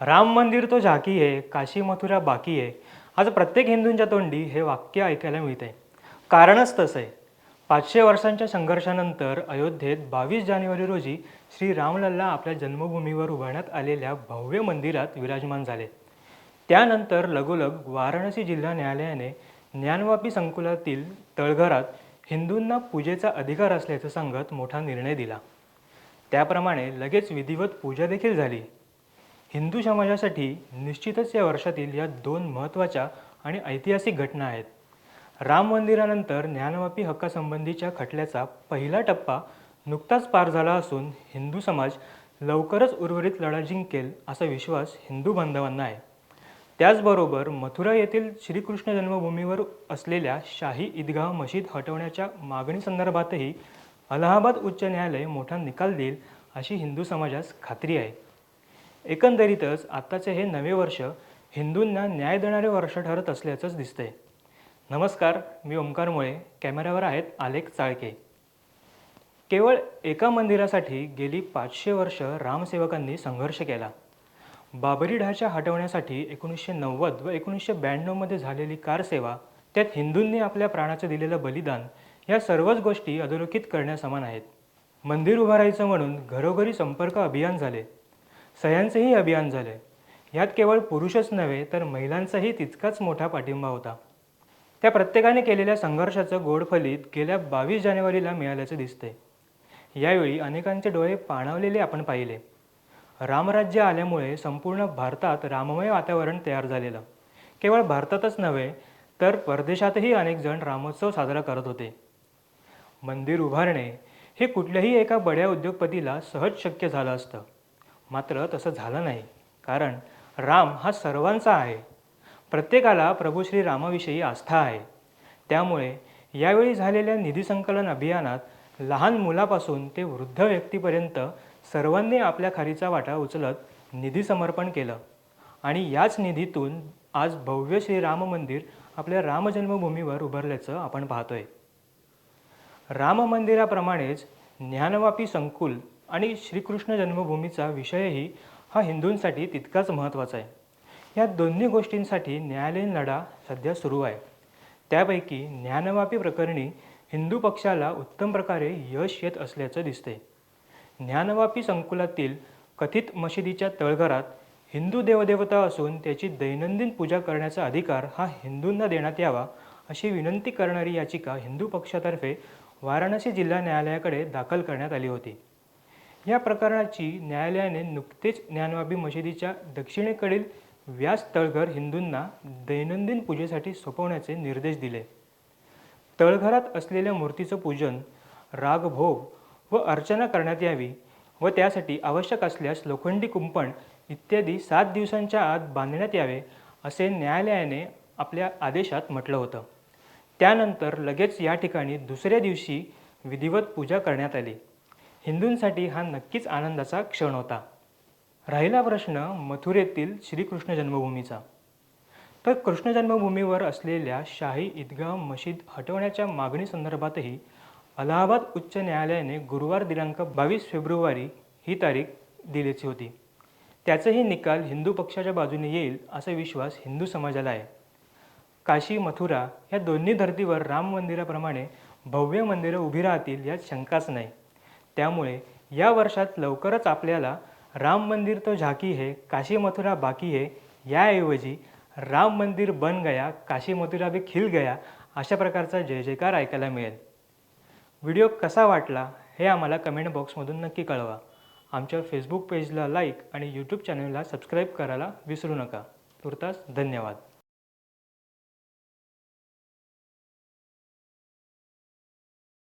राम मंदिर तो झाकी आहे काशी मथुरा बाकी आहे. आज प्रत्येक हिंदूंच्या तोंडी हे वाक्य ऐकायला मिळते कारणच तसं आहे. पाचशे वर्षांच्या संघर्षानंतर अयोध्येत बावीस जानेवारी रोजी श्री रामलल्ला आपल्या जन्मभूमीवर उभारण्यात आलेल्या भव्य मंदिरात विराजमान झाले. त्यानंतर लगोलग वाराणसी जिल्हा न्यायालयाने ज्ञानवापी संकुलातील तळघरात हिंदूंना पूजेचा अधिकार असल्याचं सांगत मोठा निर्णय दिला. त्याप्रमाणे लगेच विधिवत पूजा देखील झाली. हिंदू समाजासाठी निश्चितच या वर्षातील या दोन महत्त्वाच्या आणि ऐतिहासिक घटना आहेत. राम मंदिरानंतर ज्ञानवापी हक्कासंबंधीच्या खटल्याचा पहिला टप्पा नुकताच पार झाला असून हिंदू समाज लवकरच उर्वरित लढा जिंकेल असा विश्वास हिंदू बांधवांना आहे. त्याचबरोबर मथुरा येथील श्रीकृष्ण जन्मभूमीवर असलेल्या शाही ईदगाह मशीद हटवण्याच्या मागणीसंदर्भातही अलाहाबाद उच्च न्यायालय मोठा निकाल देईल अशी हिंदू समाजास खात्री आहे. एकंदरीतच आत्ताचे हे नवे वर्ष हिंदूंना न्याय देणारे वर्ष ठरत असल्याचंच दिसतंय. नमस्कार मी ओंकार मुळे. कॅमेऱ्यावर आहेत आलेख चाळके. केवळ एका मंदिरासाठी गेली पाचशे वर्ष रामसेवकांनी संघर्ष केला. बाबरी ढाचा हटवण्यासाठी एकोणीसशे नव्वद व एकोणीसशे ब्याण्णवमध्ये झालेली कारसेवा त्यात हिंदूंनी आपल्या प्राणाचं दिलेलं बलिदान या सर्वच गोष्टी अधोरेखित करण्यासमान आहेत. मंदिर उभारायचं म्हणून घरोघरी संपर्क अभियान झाले. सह्यांचेही अभियान झाले. यात केवळ पुरुषच नव्हे तर महिलांचाही तितकाच मोठा पाठिंबा होता. त्या प्रत्येकाने केलेल्या संघर्षाचं गोडफलीत गेल्या बावीस जानेवारीला मिळाल्याचं दिसते यावेळी अनेकांचे डोळे पाणावलेले आपण पाहिले. रामराज्य आल्यामुळे संपूर्ण भारतात राममय वातावरण तयार झालेलं. केवळ भारतातच नव्हे तर परदेशातही अनेक जण रामोत्सव साजरा करत होते. मंदिर उभारणे हे कुठल्याही एका बड्या उद्योगपतीला सहज शक्य झालं असतं. मात्र तसं झालं नाही. कारण राम हा सर्वांचा आहे. प्रत्येकाला प्रभू श्री रामाविषयी आस्था आहे. त्यामुळे यावेळी झालेल्या निधी संकलन अभियानात लहान मुलापासून ते वृद्ध व्यक्तीपर्यंत सर्वांनी आपल्या खारीचा वाटा उचलत निधी समर्पण केलं. आणि याच निधीतून आज भव्य श्रीराम मंदिर आपल्या रामजन्मभूमीवर उभारल्याचं आपण पाहतोय. राम मंदिराप्रमाणेच ज्ञानवापी संकुल आणि श्रीकृष्ण जन्मभूमीचा विषयही हा हिंदूंसाठी तितकाच महत्त्वाचा आहे. या दोन्ही गोष्टींसाठी न्यायालयीन लढा सध्या सुरू आहे. त्यापैकी ज्ञानवापी प्रकरणी हिंदू पक्षाला उत्तम प्रकारे यश येत असल्याचं दिसतंय. ज्ञानवापी संकुलातील कथित मशिदीच्या तळघरात हिंदू देवदेवता असून त्याची दैनंदिन पूजा करण्याचा अधिकार हा हिंदूंना देण्यात यावा अशी विनंती करणारी याचिका हिंदू पक्षातर्फे वाराणसी जिल्हा न्यायालयाकडे दाखल करण्यात आली होती. या प्रकरणाची न्यायालयाने नुकतेच ज्ञानवाबी मशिदीच्या दक्षिणेकडील व्यास तळघर हिंदूंना दैनंदिन पूजेसाठी सोपवण्याचे निर्देश दिले. तळघरात असलेल्या मूर्तीचं पूजन रागभोग व अर्चना करण्यात यावी व त्यासाठी आवश्यक असल्यास लोखंडी कुंपण इत्यादी सात दिवसांच्या आत बांधण्यात यावे असे न्यायालयाने आपल्या आदेशात म्हटलं होतं. त्यानंतर लगेच या ठिकाणी दुसऱ्या दिवशी विधिवत पूजा करण्यात आली. हिंदूंसाठी हा नक्कीच आनंदाचा क्षण होता. राहिला प्रश्न मथुरेतील श्रीकृष्ण जन्मभूमीचा. तर कृष्ण जन्मभूमीवर असलेल्या शाही ईदगाह मशीद हटवण्याच्या मागणीसंदर्भातही अलाहाबाद उच्च न्यायालयाने गुरुवार दिनांक बावीस फेब्रुवारी ही तारीख दिलीची होती. त्याचाही निकाल हिंदू पक्षाच्या बाजूने येईल असा विश्वास हिंदू समाजाला आहे. काशी मथुरा या दोन्ही धर्तीवर राम मंदिराप्रमाणे भव्य मंदिरं उभी राहतील यात शंकाच नाही. त्यामुळे या वर्षात लवकरच आपल्याला राम मंदिर तो झाकी है काशी मथुरा बाकी है याऐवजी राम मंदिर बन गया काशी मथुरा भी खिल गया अशा प्रकारचा जय जयकार ऐकायला मिळेल. व्हिडिओ कसा वाटला हे आम्हाला कमेंट बॉक्समधून नक्की कळवा. आमच्या फेसबुक पेजला लाईक आणि यूट्यूब चॅनलला सबस्क्राईब करायला विसरू नका. तुर्तास धन्यवाद.